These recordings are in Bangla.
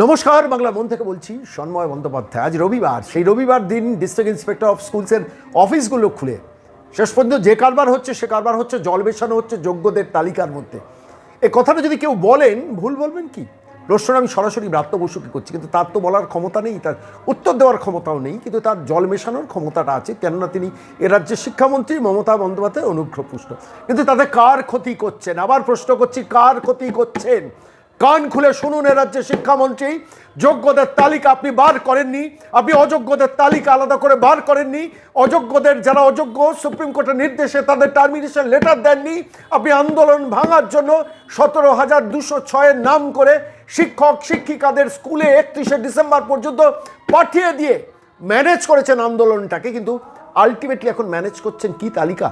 নমস্কার, বাংলা মন থেকে বলছি সন্ময় বন্দ্যোপাধ্যায়। আজ রবিবার, সেই রবিবার দিন ডিস্ট্রিক্ট ইন্সপেক্টর অফ স্কুলসের অফিসগুলো খুলে। শেষ পর্যন্ত যে কারবার হচ্ছে, সে কারবার হচ্ছে জল মেশানো হচ্ছে যোগ্যদের তালিকার মধ্যে। এই কথাটা যদি কেউ বলেন, ভুল বলবেন কি? প্রশ্ন আমি সরাসরি ব্রাত্য বসুকে করছি, কিন্তু তার তো বলার ক্ষমতা নেই, তার উত্তর দেওয়ার ক্ষমতাও নেই, কিন্তু তার জল মেশানোর ক্ষমতাটা আছে, কেননা তিনি এ রাজ্যের শিক্ষামন্ত্রী মমতা বন্দ্যোপাধ্যায় অনুগ্রহপুষ্ট কিন্তু তাতে কার ক্ষতি করছেন? আবার প্রশ্ন করছি, কার ক্ষতি করছেন? কান খুলে শুনুন এ রাজ্যের শিক্ষামন্ত্রী। যোগ্যদের তালিকা আপনি বার করেননি। আপনি অযোগ্যদের তালিকা আলাদা করে বার করেননি। অযোগ্যদের যারা অযোগ্য, সুপ্রিম কোর্টের নির্দেশে তাদের টার্মিনেশন লেটার দেননি। আপনি আন্দোলন ভাঙার জন্য সতেরো হাজার দুশো ছয়ের নাম করে শিক্ষক, শিক্ষিকাদের স্কুলে একত্রিশে ডিসেম্বর পর্যন্ত পাঠিয়ে দিয়ে ম্যানেজ করেছেন আন্দোলনটাকে। কিন্তু আলটিমেটলি এখন ম্যানেজ করছেন কি তালিকা?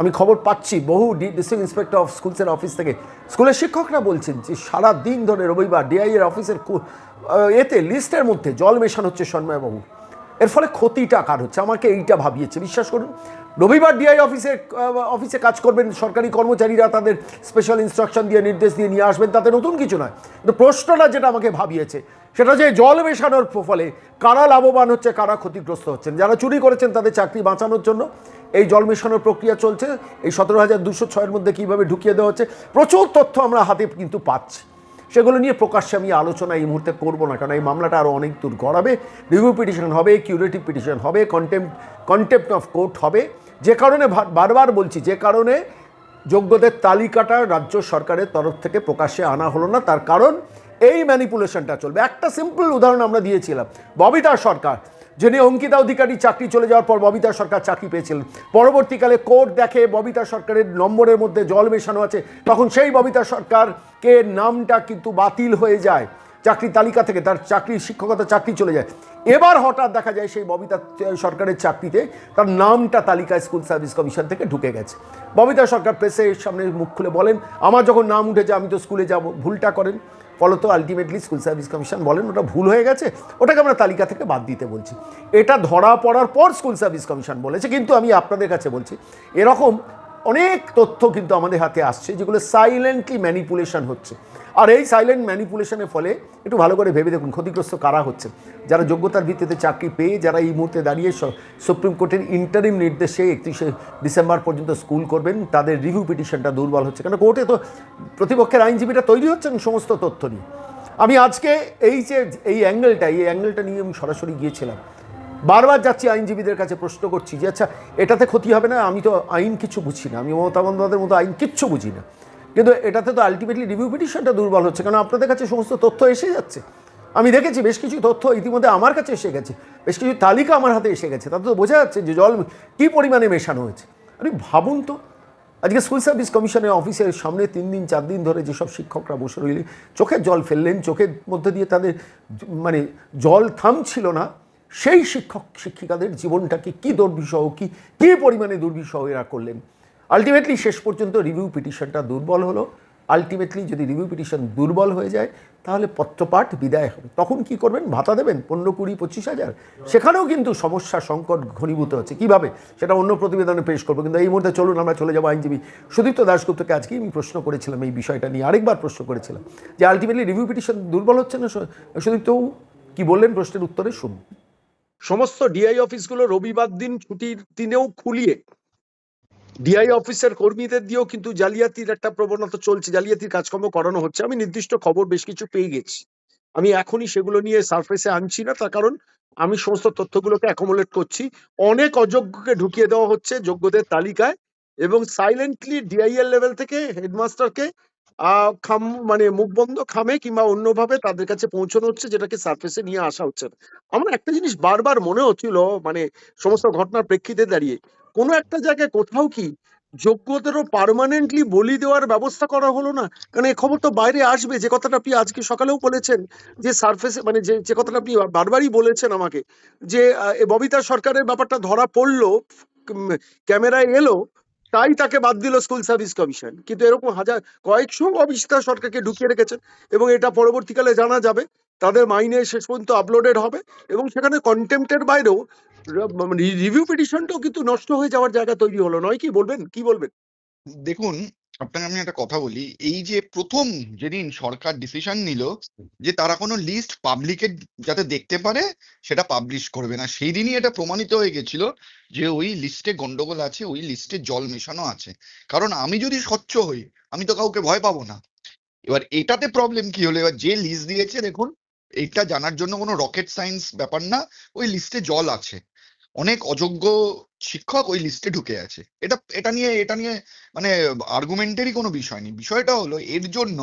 আমি খবর পাচ্ছি, বহু ডিস্ট্রিক্ট ইন্সপেক্টর অফ স্কুলসের অফিস থেকে। স্কুলের শিক্ষকরা বলছেন যে সারা দিন ধরে রবিবার ডিআই এর অফিসের এতে লিস্টের মধ্যে জল মেশানো হচ্ছে সন্ময়বাবু। এর ফলে ক্ষতিটা কার হচ্ছে? আমাকে এইটা ভাবিয়েছে। বিশ্বাস করুন, রবিবার ডিআই অফিসে অফিসে কাজ করবেন সরকারি কর্মচারীরা, তাদের স্পেশাল ইনস্ট্রাকশন দিয়ে, নির্দেশ দিয়ে নিয়ে আসবেন, তাতে নতুন কিছু নয়। কিন্তু প্রশ্নটা যেটা আমাকে ভাবিয়েছে, সেটা যে জল মেশানোর ফলে কারা লাভবান হচ্ছে, কারা ক্ষতিগ্রস্ত হচ্ছেন? যারা চুরি করেছেন, তাদের চাকরি বাঁচানোর জন্য এই জল মেশানোর প্রক্রিয়া চলছে। এই সতেরো হাজার দুশো ছয়ের মধ্যে কীভাবে ঢুকিয়ে দেওয়া হচ্ছে, প্রচুর তথ্য আমরা হাতে কিন্তু পাচ্ছি। সেগুলো নিয়ে প্রকাশ্যে আমি আলোচনা এই মুহূর্তে করব না, কারণ এই মামলাটা আরও অনেক দূর গড়াবে। রিভিউ পিটিশন হবে কিউরেটিভ পিটিশন হবে কন্টেম্প কন্টেম্প্ট অফ কোর্ট হবে। যে কারণে বারবার বলছি, যে কারণে যোগ্যদের তালিকাটা রাজ্য সরকারের তরফ থেকে প্রকাশ্যে আনা হলো না, তার কারণ এই ম্যানিপুলেশনটা চলবে। একটা সিম্পল উদাহরণ আমরা দিয়েছিলাম, ববিতা সরকার। যিনি অঙ্কিতা অধিকারী চাকরি চলে যাওয়ার পর ববিতা সরকার চাকরি পেয়েছিলেন। পরবর্তীকালে কোর্ট দেখে ববিতা সরকারের নম্বরের মধ্যে জল মেশানো আছে। তখন সেই ববিতা সরকারকে নামটা কিন্তু বাতিল হয়ে যায়। চাকরি তালিকা থেকে তার চাকরি, শিক্ষকতা চাকরি চলে যায়। এবার হঠাৎ দেখা যায় সেই ববিতা সরকারের চাকরিতে তার নামটা তালিকা স্কুল সার্ভিস কমিশন থেকে ঢুকে গেছে। ববিতা সরকার প্রেসের সামনে মুখ খুলে বলেন, আমার যখন নাম উঠেছে, আমি তো স্কুলে যাব। ভুলটা করেন। ফলত আলটিমেটলি স্কুল সার্ভিস কমিশন বলেন, ওটা ভুল হয়ে গেছে, ওটাকে আমরা তালিকা থেকে বাদ দিতে বলছি। এটা ধরা পড়ার পর স্কুল সার্ভিস কমিশন বলেছে, কিন্তু আমি আপনাদের কাছে বলছি, এরকম অনেক তথ্য কিন্তু আমাদের হাতে আসছে, যেগুলো সাইলেন্টলি ম্যানিপুলেশন হচ্ছে। আর এই সাইলেন্ট ম্যানিপুলেশনের ফলে একটু ভালো করে ভেবে দেখুন, ক্ষতিগ্রস্ত কারা হচ্ছে যারা যোগ্যতার ভিত্তিতে চাকরি পেয়ে, যারা এই মুহূর্তে দাঁড়িয়ে সুপ্রিম কোর্টের ইন্টারিম নির্দেশে একত্রিশে ডিসেম্বর পর্যন্ত স্কুল করবেন, তাদের রিভিউ পিটিশনটা দুর্বল হচ্ছে। কেন কোর্টে তো প্রতিপক্ষের আইনজীবীরা তৈরি হচ্ছেন সমস্ত তথ্য নিয়ে। আমি আজকে এই যে, এই অ্যাঙ্গেলটা এই অ্যাঙ্গেলটা নিয়ে আমি সরাসরি গিয়েছিলাম। বারবার যাচ্ছি আইনজীবীদের কাছে প্রশ্ন করছি যে আচ্ছা এটাতে ক্ষতি হবে না? আমি তো আইন কিছু বুঝি না। আমি মমতা বন্দ্যোপাধ্যায়ের মতো আইন কিচ্ছু বুঝি না। কিন্তু এটাতে তো আলটিমেটলি রিভিউ পিটিশনটা দুর্বল হচ্ছে, কারণ আপনাদের কাছে সমস্ত তথ্য এসে যাচ্ছে। আমি দেখেছি বেশ কিছু তথ্য ইতিমধ্যে আমার কাছে এসে গেছে। বেশ কিছু তালিকা আমার হাতে এসে গেছে। তাতে তো বোঝা যাচ্ছে যে জল কী পরিমাণে মেশানো হয়েছে। আরে, ভাবুন তো। আজকে স্কুল সার্ভিস কমিশনের অফিসের সামনে তিন দিন, চার দিন ধরে যেসব শিক্ষকরা বসে রইলেন, চোখের জল ফেললেন, চোখের মধ্যে দিয়ে তাদের মানে জল থামছিল না। সেই শিক্ষক শিক্ষিকাদের জীবনটাকে কী দুর্বিষহ, কী কী পরিমাণে দুর্বিষহ এরা করলেন? আলটিমেটলি শেষ পর্যন্ত রিভিউ পিটিশনটা দুর্বল হলো। আলটিমেটলি যদি রিভিউ পিটিশন দুর্বল হয়ে যায়, তাহলে পত্রপাঠ বিদায় হবে। তখন কি করবেন? ভাতা দেবেন? পনেরো, কুড়ি, পঁচিশ হাজার? সেখানেও কিন্তু সমস্যা, সংকট ঘনীভূত হচ্ছে। কীভাবে? সেটা অন্য প্রতিবেদনে পেশ করব। কিন্তু এই মুহূর্তে চলুন, আমরা চলে যাব আইনজীবী সুদীপ্ত দাশগুপ্তকে। আজকে আমি প্রশ্ন করেছিলাম এই বিষয়টা নিয়ে, আরেকবার প্রশ্ন করেছিলাম। যে আলটিমেটলি রিভিউ পিটিশন দুর্বল হচ্ছে না সু- সুদীপ্ত কি বললেন? প্রশ্নের উত্তরে শুনুন। সমস্ত ডিআই অফিসগুলো রবিবার দিন ছুটির দিনেও খুলিয়ে ডিআই অফিসের কর্মীদের দিয়েও কিন্তু জালিয়াতির একটা প্রবণতা চলছে, জালিয়াতির কাজকর্ম করানো হচ্ছে। আমি নির্দিষ্ট খবর বেশ কিছু পেয়ে গেছি। আমি এখনই সেগুলো নিয়ে সারফেসে আনছি না, তার কারণ আমি সমস্ত তথ্যগুলোকে অ্যাকোমোলেট করছি। অনেক অযোগ্যকে ঢুকিয়ে দেওয়া হচ্ছে যোগ্যদের তালিকায় এবং সাইলেন্টলি ডিআইএল লেভেল থেকে হেডমাস্টারকে খাম মানে মুখ বন্ধ খামে কিংবা অন্যভাবে তাদের কাছে পৌঁছানো হচ্ছে যেটাকে সারফেসে নিয়ে আসা হচ্ছে না। আমার একটা জিনিস বারবার মনে হচ্ছিল মানে সমস্ত ঘটনার প্রেক্ষিতে দাঁড়িয়ে। কোনো একটা জায়গায় কোথাও কি যোগ্যতারও পার্মানেন্টলি বলি দেওয়ার ব্যবস্থা করা হলো না? কারণ এই খবর তো বাইরে আসবে। যে কথাটা আপনি আজকে সকালেও বলেছেন, যে সারফেসে মানে যে যে কথাটা আপনি বারবারই বলেছেন আমাকে, যে ববিতা সরকারের ব্যাপারটা ধরা পড়ল ক্যামেরায় এলো তাই তাকে বাদ দিল স্কুল সার্ভিস কমিশন। কিন্তু এরকম হাজার, কয়েকশো অবিস্তা সরকারকে ঢুকিয়ে রেখেছেন এবং এটা পরবর্তীকালে জানা যাবে, তাদের মাইনে শেষ পর্যন্ত আপলোডেড হবে এবং সেখানে কন্টেম্পটের বাইরেও রিভিউ পিটিশনটাও কিন্তু নষ্ট হয়ে যাওয়ার জায়গা তৈরি হলো। নয় কি? বলবেন? কি বলবেন? দেখুন আপনাকে আমি একটা কথা বলি। এই যে প্রথম যেদিন সরকার ডিসিশন নিল যে তারা কোনো লিস্ট পাবলিকের যাতে দেখতে পারে, সেটা পাবলিশ করবে না। সেই দিনই এটা প্রমাণিত হয়ে গেছিল যে ওই লিস্টে গন্ডগোল আছে, ওই লিস্টে জল মেশানো আছে। কারণ আমি যদি স্বচ্ছ হই, আমি তো কাউকে ভয় পাবো না। এবার এটাতে প্রবলেম কি হলো? এবার যে লিস্ট দিয়েছে, দেখুন, এটা জানার জন্য কোনো রকেট সায়েন্স ব্যাপার না, ওই লিস্টে জল আছে। অনেক অযোগ্য শিক্ষক ওই লিস্টে ঢুকে আছে। এটা এটা নিয়ে এটা নিয়ে মানে আর্গুমেন্টেরই কোনো বিষয় নেই। বিষয়টা হলো, এর জন্য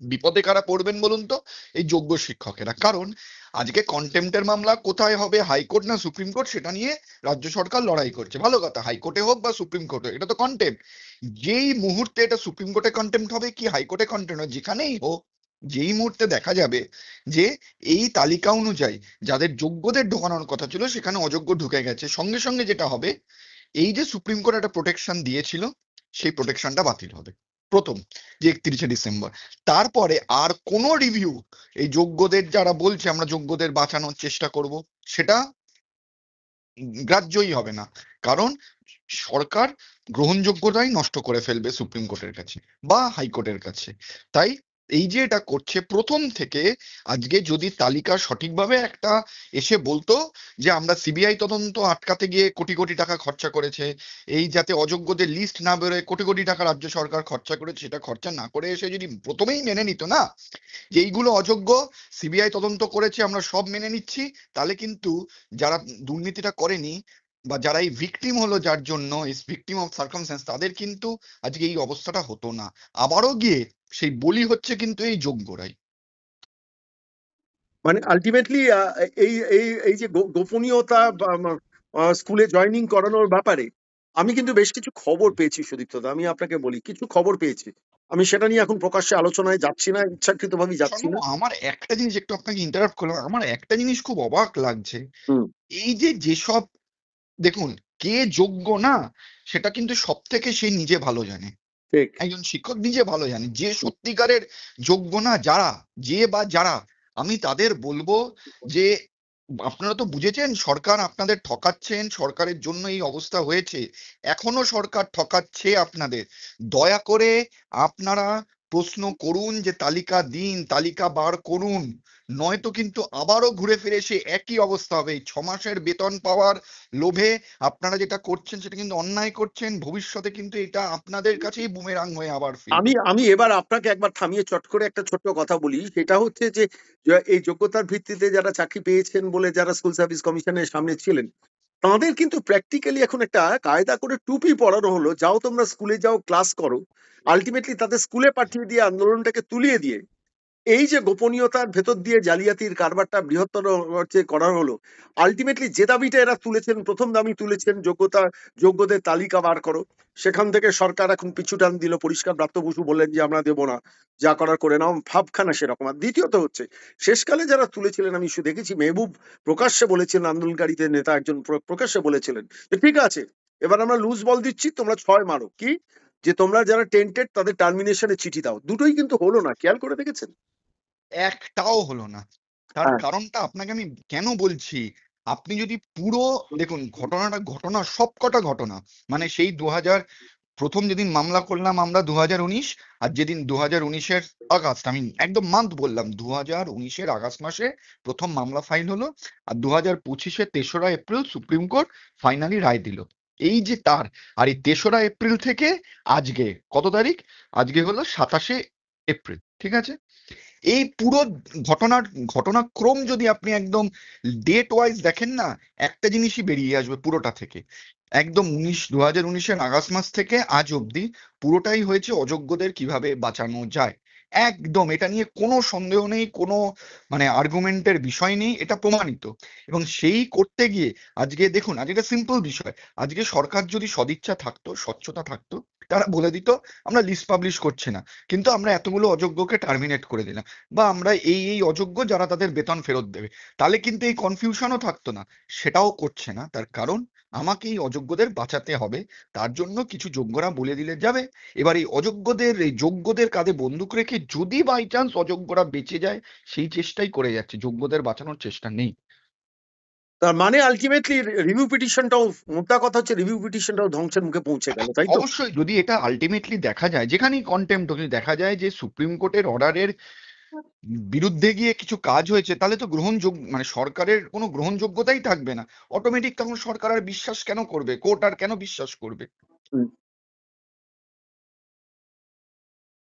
বিপদে কারা পড়বেন বলুন তো? এই যোগ্য শিক্ষকেরা। কারণ আজকে কন্টেম্পটের মামলা কোথায় হবে, হাইকোর্ট না সুপ্রিম কোর্ট, সেটা নিয়ে রাজ্য সরকার লড়াই করছে। ভালো কথা, হাইকোর্টে হোক বা সুপ্রিম কোর্টে এটা তো কন্টেম্প যেই মুহূর্তে এটা সুপ্রিম কোর্টে কন্টেম্প হবে কি হাইকোর্টে কন্টেম্প হবে? যেখানেই হোক যেই মুহূর্তে দেখা যাবে যে এই তালিকা অনুযায়ী যাদের যোগ্যদের ঢোকানোর কথা ছিল সেখানে অযোগ্য ঢুকে গেছে। সঙ্গে সঙ্গে যেটা হবে, এই যে সুপ্রিম কোর্ট একটা প্রোটেকশন দিয়েছিল, সেই প্রোটেকশনটা বাতিল হবে। প্রথম, যে একত্রিশে ডিসেম্বর। তারপরে আর কোনো রিভিউ এই যোগ্যদের যারা বলছে আমরা যোগ্যদের বাঁচানোর চেষ্টা করব, সেটা গ্রাহ্যই হবে না। কারণ সরকার গ্রহণযোগ্যতাই নষ্ট করে ফেলবে সুপ্রিম কোর্টের কাছে বা হাইকোর্টের কাছে। তাই এই যে এটা করছে, প্রথম থেকে আজকে যদি তালিকা সঠিকভাবে একটা এসে বলতো যে আমরা সিবিআই তদন্ত আটকাতে গিয়ে কোটি কোটি টাকা খরচা করেছে, এই যাতে অযোগ্যদের লিস্ট না বেরোয়, কোটি কোটি টাকা রাজ্য সরকার খরচা করেছে, সেটা খরচা না করে এসে যদি প্রথমেই মেনে নিত না যে এইগুলো অযোগ্য, সিবিআই তদন্ত করেছে, আমরা সব মেনে নিচ্ছি, তাহলে কিন্তু যারা দুর্নীতিটা করেনি বা যারা এই ভিকটিম হলো যার জন্য এই ভিকটিম অফ সার্কামস্টেন্স তাদের কিন্তু আজকে এই অবস্থাটা হতো না। আবারও গিয়ে সেই বলি হচ্ছে কিন্তু এই যোগ্যরাই। মানে আলটিমেটলি এই এই এই যে গোপনীয়তা স্কুলে জয়েনিং করানোর ব্যাপারে আমি কিন্তু বেশ কিছু খবর পেয়েছি সুদীপ্ত দা আমি আপনাকে বলি কিছু খবর পেয়েছি। আমি সেটা নিয়ে এখন প্রকাশ্যে আলোচনায় যাচ্ছি না ইচ্ছাকৃত ভাবে যাচ্ছি না। আমার একটা জিনিস একটু আপনাকে ইন্টারাপ্ট করলাম আমার একটা জিনিস খুব অবাক লাগছে। এই যে যেসব দেখুন কে যোগ্য না সেটা কিন্তু সব থেকে সে নিজে ভালো জানে। একজন শিক্ষক নিজে ভালো জানে। যে সত্যিকারের যোগ্য না যারা যে বা যারা আমি তাদের বলব যে আপনারা তো বুঝেছেন সরকার আপনাদের ঠকাচ্ছেন সরকারের জন্য এই অবস্থা হয়েছে। এখনও সরকার ঠকাচ্ছে আপনাদের। দয়া করে আপনারা প্রশ্ন করুন যে তালিকা দিন, তালিকা বার করুন। নয়তো কিন্তু আবারও ঘুরে ফিরে সে একই অবস্থা হবে। ছ মাসের বেতন পাওয়ার লোভে আপনারা যেটা করছেন সেটা কিন্তু অন্যায় করছেন। ভবিষ্যতে কিন্তু এটা আপনাদের কাছেই বুমেরাং হয়ে আবার আমি আমি এবার আপনাকে একবার থামিয়ে চট করে একটা ছোট্ট কথা বলি। সেটা হচ্ছে যে এই যোগ্যতার ভিত্তিতে যারা চাকরি পেয়েছেন বলে যারা স্কুল সার্ভিস কমিশনের সামনে ছিলেন তাদের কিন্তু প্র্যাকটিক্যালি এখন একটা কায়দা করে টুপি পড়ানো হলো যাও তোমরা স্কুলে যাও ক্লাস করো। আলটিমেটলি তাদের স্কুলে পাঠিয়ে দিয়ে আন্দোলনটাকে তুলিয়ে দিয়ে এই যে গোপনীয়তার ভেতর দিয়ে জালিয়াতির কারবারটা বৃহত্তর হচ্ছে করা হলো আলটিমেটলি যে দাবিটা এরা তুলেছেন, প্রথম দাবি তুলেছেন যোগ্যতা, যোগ্যদের তালিকা বার করো। সেখান থেকে সরকার এখন পিছু টান দিল, পরিষ্কার ব্রাত্য বসু বললেন যে আমরা দেবো না, যা করার করে নাও, ভাবখানা সেরকম। আর দ্বিতীয়ত হচ্ছে, শেষকালে যারা তুলেছিলেন, আমি দেখেছি, মেহবুব প্রকাশ্যে বলেছিলেন আন্দোলনকারীদের নেতা একজন প্রকাশ্যে বলেছিলেন যে, ঠিক আছে, এবার আমরা লুজ বল দিচ্ছি, তোমরা ছয় মারো। কি? যে তোমরা যারা টেন্টেড তাদের টার্মিনেশনে চিঠি দাও। দুটোই কিন্তু হলো না খেয়াল করে দেখেছেন? একটাও হলো না। তার হ্যাঁ। কারণটা আপনাকে আমি কেন বলছি? আপনি যদি পুরো দেখুন ঘটনাটা ঘটনা সবকটা ঘটনা মানে সেই দু হাজার প্রথম যেদিন মামলা করলাম আমরা দু হাজার উনিশ আর যেদিন দু হাজার উনিশের আগস্ট আমি একদম মান্থ বললাম দু হাজার উনিশের আগস্ট মাসে প্রথম মামলা ফাইল হলো আর দু হাজার পঁচিশে তেসরা এপ্রিল সুপ্রিম কোর্ট ফাইনালি রায় দিল। এই যে তার, আর এই তেসরা এপ্রিল থেকে আজকে, কত তারিখ? আজকে হলো সাতাশে এপ্রিল, ঠিক আছে? এই পুরো ঘটনার, ঘটনাক্রম যদি আপনি একদম ডেট ওয়াইজ দেখেন না, একটা জিনিসই বেরিয়ে আসবে পুরোটা থেকে। একদম উনিশ দু হাজার উনিশের আগস্ট মাস থেকে আজ অবধি পুরোটাই হয়েছে অযোগ্যদের কীভাবে বাঁচানো যায়। একদম, এটা নিয়ে কোনো সন্দেহ নেই, কোনো মানে আর্গুমেন্টের বিষয় নেই, এটা প্রমাণিত। এবং সেই করতে গিয়ে, আজকে দেখুন, আজ এটা সিম্পল বিষয়, আজকে সরকার যদি সদিচ্ছা থাকতো, স্বচ্ছতা থাকতো তারা বলে দিত, আমরা লিস্ট পাবলিশ করছে না। কিন্তু আমরা এতগুলো অযোগ্যকে টার্মিনেট করে দিলাম। বা আমরা এই এই অযোগ্য যারা তাদের বেতন ফেরত দেবে, তাহলে কিন্তু এই কনফিউশনও থাকতো না। সেটাও করছে না। তার কারণ, আমাকে এই অযোগ্যদের বাঁচাতে হবে। তার জন্য কিছু যোগ্যরা বলে দিলে যাবে। এবার এই অযোগ্যদের, এই যোগ্যদের কাঁধে বন্দুক রেখে যদি বাই চান্স অযোগ্যরা বেঁচে যায়, সেই চেষ্টাই করে যাচ্ছে। যোগ্যদের বাঁচানোর চেষ্টা নেই। তার মানে আলটিমেটলি রিভিউ পিটিশনটাও মোটা কথা হচ্ছে রিভিউ পিটিশনটাও ধ্বংসের মুখে পৌঁছে গেল তাই তো? অবশ্যই যদি এটা আলটিমেটলি দেখা যায় যেখানেই কন্টেম্প যদি দেখা যায় যে সুপ্রিম কোর্টের অর্ডারের বিরুদ্ধে গিয়ে কিছু কাজ হয়েছে তাহলে তো গ্রহণযোগ্য মানে সরকারের কোনো গ্রহণযোগ্যতাই থাকবে না। অটোমেটিক তখন সরকার আর বিশ্বাস কেন করবে? কোর্ট আর কেন বিশ্বাস করবে?